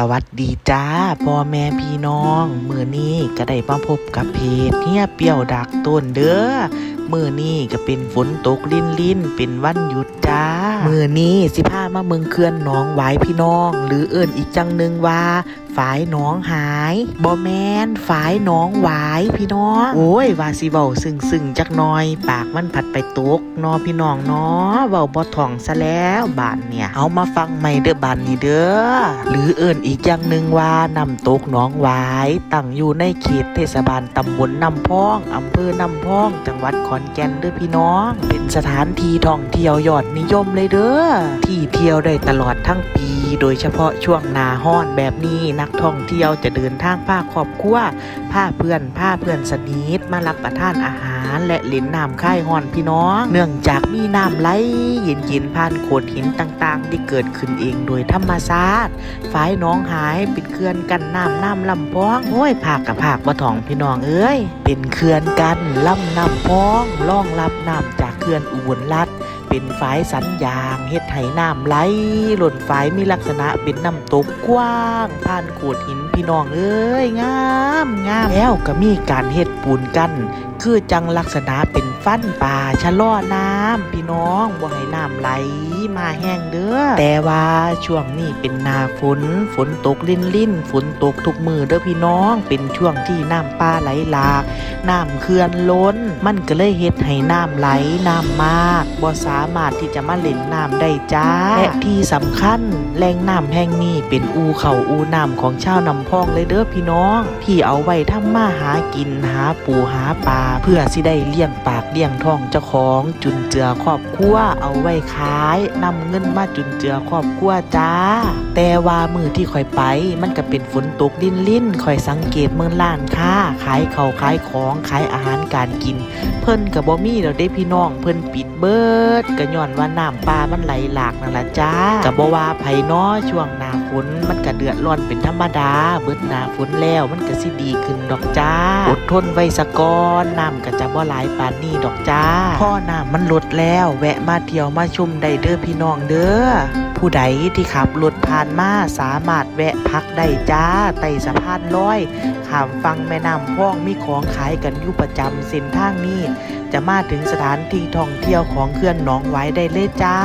สวัสดีจ้าพ่อแม่พี่น้อง มือนี้ก็ได้มาพบกับเพจเฮียเปรี้ยวดักต้นเด้อมือนี้ก็เป็นฝนตกลินลินเป็นวันหยุดจ้า มือนี้สิพามาเมืองเคลื่อนน้องหวายพี่น้อง หรือเอิ่นอีกจังหนึ่งว่า ฝายหนองหายบอแมนฝายหนองหวายพี่น้อง โอ้ยว่าสิเว้าซึ่งซึ่งจักน่อย ปากมันผัดไปตกนอพี่น้องเนาะเว้าบ่ท่องซะแล้วบานเนี่ยเอามาฟังใหม่เด้อบานนี้เด้อหรือเอิ่นอีกอย่างหนึ่งว่าน้ำตกหนองหวายตั้งอยู่ในเขตเทศบาลตำบลน้ำพองอำเภอน้ำพอง จังหวัดขอนแก่นเด้อพี่น้อง เป็นสถานที่ท่องเที่ยวยอดนิยมเลยเด้อที่เที่ยวได้ตลอดทั้งปี โดยเฉพาะช่วงนาห้อนแบบนี้นักท่องเที่ยวจะเดินทางพาครอบครัวพาเพื่อนพาเพื่อนสนิทมารับประทานอาหาร และเล่นน้ำค่ายห้อนพี่น้อง เนื่องจากมีน้ำไหลเย็นๆผ่านโขดหินต่างๆ ที่เกิดขึ้นเองโดยธรรมชาติฝายน้องหายเป็นเขื่อนกันน้ำน้ำลำพองโอ้ยภาคกับภาคบ่ถ่องพี่น้องเอ้ยเป็นเขื่อนกันลำน้ำพองล่องรับน้ำจากเขื่อนอุบลรัฐ เป็นฝายสันยางเฮ็ดไหน้ำไหลหล่นฝายมีลักษณะเป็นน้ำตกกว้างผ่านโขดหินพี่น้องเอ้ยงามงามแล้วก็มีการเฮ็ดปูนกันคือจังลักษณะเป็นฟันป่าชะล่อน้ำพี่น้องบ่ให้น้ำไหล มาแห้งเด้อแต่ว่าช่วงนี้เป็นนาฝนฝนตกลิ่นลิ่นฝนตกทุกมือเด้อพี่น้อง เป็นช่วงที่น้ำป่าไหลหลากน้ำเขื่อนล้น มันก็เลยเฮ็ดให้น้ำไหลน้ำมากบ่สามารถที่จะมาเล่นน้ำได้จ้าและที่สำคัญแหล่งน้ำแห่งนี้เป็นอูเขาอูน้ำของชาวนำพองเลยเด้อพี่น้อง ที่เอาไว้ทำมาหากินหาปูหาปลาเพื่อสิได้เลี้ยงปากเลี้ยงท้องเจ้าของจุนเจือครอบครัวเอาไว้ขายนำเงินมาจุนเจือครอบครัวจ้า แต่ว่ามือที่ข่อยไป มันก็เป็นฝนตกลิ้นลิ้นๆข่อยสังเกตเมืองล้านค้าขายเขาขายของขายอาหารการกิน เพิ่นกับบ่มีแล้วเด้พี่น้องเพิ่นปิดเบิดก็ย้อนว่าน้ำป่ามันไหลหลากนั่นละจ้าก็บ่ว่าไผนาะช่วงหน้าฝนมันก็เดือดร้อนเป็นธรรมดา เบิดหน้าฝนแล้วมันก็สิดีขึ้นดอกจ้า อดทนไว้สะก่อนน้ำก็จะบ่หลายปานนี้ดอกจ้าพ่อน้ำมันลดแล้ว แวะมาเที่ยวมาชมได้เด้อพี่น้องเด้อ ผู้ใดที่ขับรถผ่านมาสามารถแวะพักได้จ้าไต่สะพานลอยข้ามฟังแม่น้ำพ่องมีของขายกันอยู่ประจำเส้นทางนี้ จะมาถึงสถานที่ท่องเที่ยวของเขื่อนหนองไว้ได้เลยจ้า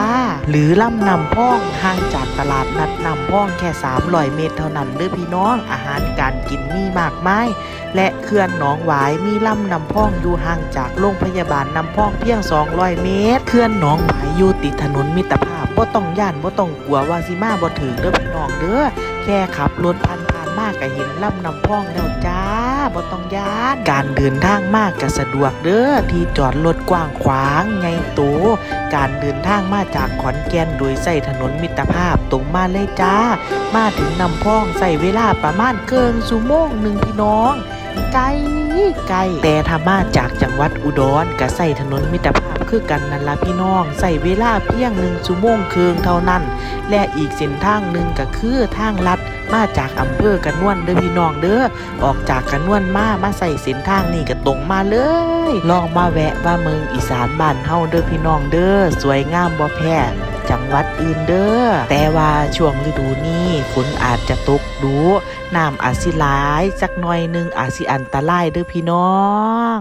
หรือลำนำพ่องห่างจากตลาดนัดนำพ่องแค่300เมตรเท่านั้นเด้อพี่น้องอาหารการกินมีมากมายและเขื่อนหนองหวายมีลำนำพ่องอยู่ห่างจากโรงพยาบาลนำพ่องเพียง 200 เมตรเขื่อนหนองหวายอยู่ติดถนนมิตรภาพ บ่ต้องย่านบ่ต้องกลัวว่าสิมาบ่ถึงเด้อพี่น้องเด้อแค่ขับรถผ่านผ่านมากก็เห็นลำนำพองแล้วจ้าบ่ต้องย่านการเดินทางมากก็สะดวกเด้อที่จอดรถกว้างขวางไงโตการเดินทางมาจากขอนแก่นโดยใส่ถนนมิตรภาพตรงมาเลยจ้า มาถึงนำพองใส่เวลาประมาณเกินชั่วโมงหนึ่งพี่น้อง ไกลไกลแต่ถ้ามาจากจังหวัดอุดรก็ใส่ถนนมิตรภาพคือกันนั่นละพี่น้องใส่เวลาเพียงหนึ่งชั่วโมงครึ่งเท่านั้น และอีกเส้นทางหนึ่งก็คือทางลัด มาจากอำเภอกระนวนเด้อพี่น้องเด้อออกจากกระนวนมามาใส่เส้นทางนี่ก็ตรงมาเลย ลองมาแวะว่าเมืองอีสานบ้านเฮาเด้อพี่น้องเด้อสวยงามบ่แพ้จังหวัดอื่นเด้อ แต่ว่าช่วงฤดูนี้ฝนอาจจะตกดูน้ำอาจสิหลายสักหน่อยหนึงอาจสิอันตรายเด้อพี่น้อง